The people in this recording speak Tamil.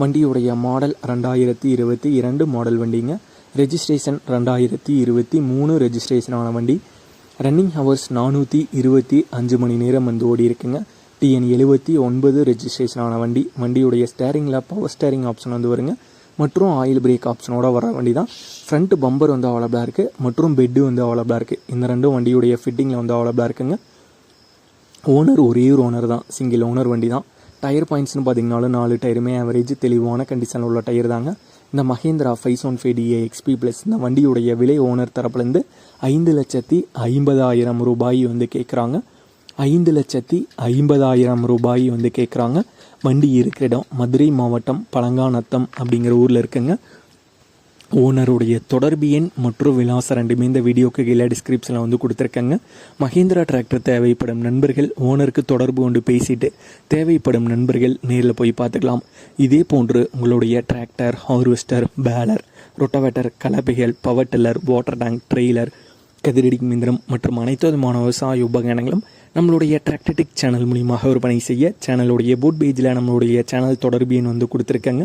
வண்டியுடைய மாடல் ரெண்டாயிரத்தி இருபத்தி இரண்டு மாடல் வண்டிங்க. ரெஜிஸ்ட்ரேஷன் ரெண்டாயிரத்தி இருபத்தி மூணு ரெஜிஸ்ட்ரேஷனான வண்டி. ரன்னிங் ஹவர்ஸ் நானூற்றி இருபத்தி அஞ்சு மணி நேரம் வந்து ஓடி இருக்குங்க. டிஎன் எழுபத்தி ஒன்பது ரெஜிஸ்ட்ரேஷனான வண்டி. வண்டியுடைய ஸ்டேரிங்கில் பவர் ஸ்டேரிங் ஆப்ஷன் வந்து வருங்க. மற்றும் ஆயில் பிரேக் ஆப்ஷனோட வர வண்டி தான் ஃப்ரண்ட் பம்பர் வந்து அவைலபிளாக இருக்குது மற்றும் பெட்டு வந்து அவைலபிளாக இருக்குது இந்த ரெண்டும் வண்டியுடைய ஃபிட்டிங்கில் வந்து அவைலபிளாக இருக்குங்க. ஓனர் ஒரே ஒரு ஓனர் தான். சிங்கிள் ஓனர் வண்டி தான் டயர் பாயிண்ட்ஸ்னு பார்த்தீங்கனாலும் நாலு டயருமே ஆவரேஜ் தெளிவான கண்டிஷனில் உள்ள டயர் தாங்க. இந்த Mahindra five one five DA XP plus இந்த வண்டியுடைய விலை ஓனர் தரப்புலேருந்து ஐந்து லட்சத்தி ஐம்பதாயிரம் ரூபாய் வந்து கேட்குறாங்க ஐந்து லட்சத்தி ஐம்பதாயிரம் ரூபாய் வந்து கேட்குறாங்க வண்டி இருக்கிற இடம் மதுரை மாவட்டம் பழங்காநத்தம் அப்படிங்கிற ஊரில் இருக்குங்க. ஓனருடைய தொடர்பு எண் மற்றும் விலாசம் ரெண்டுமே இந்த வீடியோக்கு கீழே டிஸ்கிரிப்ஷனில் வந்து கொடுத்துருக்காங்க. மஹேந்திரா டிராக்டர் தேவைப்படும் நண்பர்கள் ஓனருக்கு தொடர்பு கொண்டு பேசிட்டு தேவைப்படும் நண்பர்கள் நேரில் போய் பார்த்துக்கலாம். இதே போன்று உங்களுடைய tractor harvester baler rotavator கலப்பைகள் power tiller water tank trailer கதிரடி மிந்திரம் மற்றும் அனைத்து விதமான விவசாய உபகரணங்களும் நம்மளுடைய டிராக்டடிக் சேனல் மூலியமாக விற்பனை செய்ய சேனலுடைய போட் பேஜில் நம்மளுடைய சேனல் தொடர்பு எண் வந்து கொடுத்துருக்காங்க.